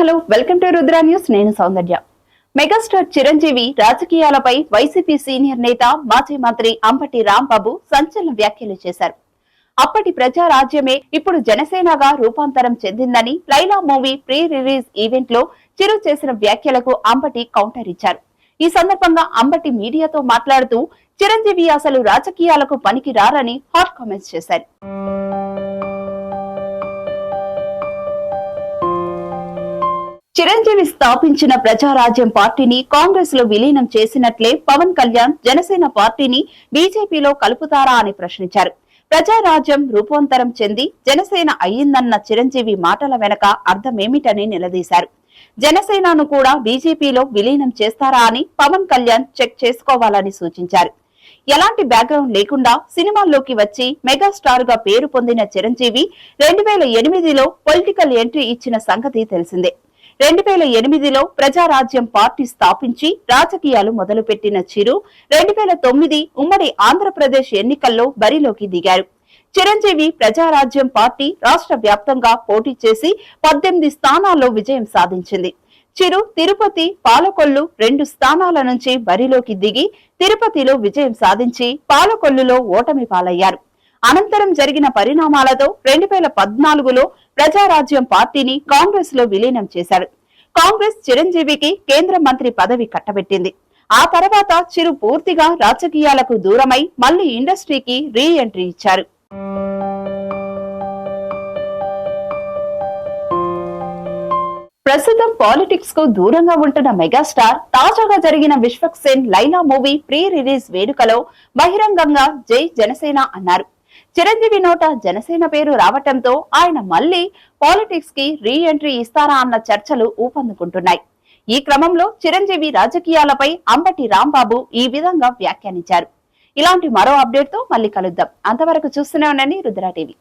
Hello welcome to Rudra news. నేను Soundarya. Megastar Chiranjeevi రాజకీయాలపై YCP senior నేత మాజీ మంత్రి అంబటి రాంబాబు సంచలన వ్యాఖ్యలు చేశారు. అప్పటి ప్రజారాజ్యమే ఇప్పుడు జనసేనగా రూపాంతరం చెందిందని లైలా మూవీ ప్రీ రిలీజ్ ఈవెంట్లో చిరు చేసిన వ్యాఖ్యలకు అంబటి కౌంటర్ ఇచ్చారు. ఈ సందర్భంగా అంబటి మీడియాతో మాట్లాడుతూ చిరంజీవి అసలు రాజకీయాలకు పనికి రారని హాట్ కామెంట్స్ చేశారు. చిరంజీవి స్థాపించిన ప్రజారాజ్యం పార్టీని కాంగ్రెస్లో విలీనం చేసినట్లే పవన్ కళ్యాణ్ జనసేన పార్టీని బీజేపీలో కలుపుతారా అని ప్రశ్నించారు. ప్రజారాజ్యం రూపాంతరం చెంది జనసేన అయ్యిందన్న చిరంజీవి మాటల వెనక అర్థమేమిటని నిలదీశారు. జనసేనను కూడా బీజేపీలో విలీనం చేస్తారా అని పవన్ కళ్యాణ్ చెక్ చేసుకోవాలని సూచించారు. ఎలాంటి బ్యాక్గ్రౌండ్ లేకుండా సినిమాల్లోకి వచ్చి మెగాస్టార్గా పేరు పొందిన చిరంజీవి రెండు వేల ఎనిమిదిలో పొలిటికల్ ఎంట్రీ ఇచ్చిన సంగతి తెలిసిందే. రెండు వేల ఎనిమిదిలో ప్రజారాజ్యం పార్టీ స్థాపించి రాజకీయాలు మొదలుపెట్టిన చిరు రెండు వేల తొమ్మిది ఉమ్మడి ఆంధ్రప్రదేశ్ ఎన్నికల్లో బరిలోకి దిగారు. చిరంజీవి ప్రజారాజ్యం పార్టీ రాష్ట్ర వ్యాప్తంగా పోటీ చేసి పద్దెనిమిది స్థానాల్లో విజయం సాధించింది. చిరు తిరుపతి పాలకొల్లు రెండు స్థానాల నుంచి బరిలోకి దిగి తిరుపతిలో విజయం సాధించి పాలకొల్లులో ఓటమి పాలయ్యారు. అనంతరం జరిగిన పరిణామాలతో రెండు వేల పద్నాలుగులో ప్రజారాజ్యం పార్టీని కాంగ్రెస్లో విలీనం చేశారు. కాంగ్రెస్ చిరంజీవికి కేంద్ర మంత్రి పదవి కట్టబెట్టింది. ఆ తర్వాత చిరు పూర్తిగా రాజకీయాలకు దూరమై మళ్ళీ ఇండస్ట్రీకి రీ ఎంట్రీ ఇచ్చారు. ప్రస్తుతం పాలిటిక్స్కు దూరంగా ఉంటున్న మెగాస్టార్ తాజాగా జరిగిన Vishwak Sen Laila movie pre release వేడుకలో బహిరంగంగా జై జనసేన అన్నారు. చిరంజీవి నోట జనసేన పేరు రావటంతో ఆయన మళ్ళీ పాలిటిక్స్కి రీ ఎంట్రీ ఇస్తారా అన్న చర్చలు ఊపందుకుంటున్నాయి. ఈ క్రమంలో చిరంజీవి రాజకీయాలపై అంబటి రాంబాబు ఈ విధంగా వ్యాఖ్యానించారు. ఇలాంటి మరో అప్డేట్తో మళ్ళీ కలుద్దాం. అంతవరకు చూస్తూనే ఉండండి రుద్రా టీవీ.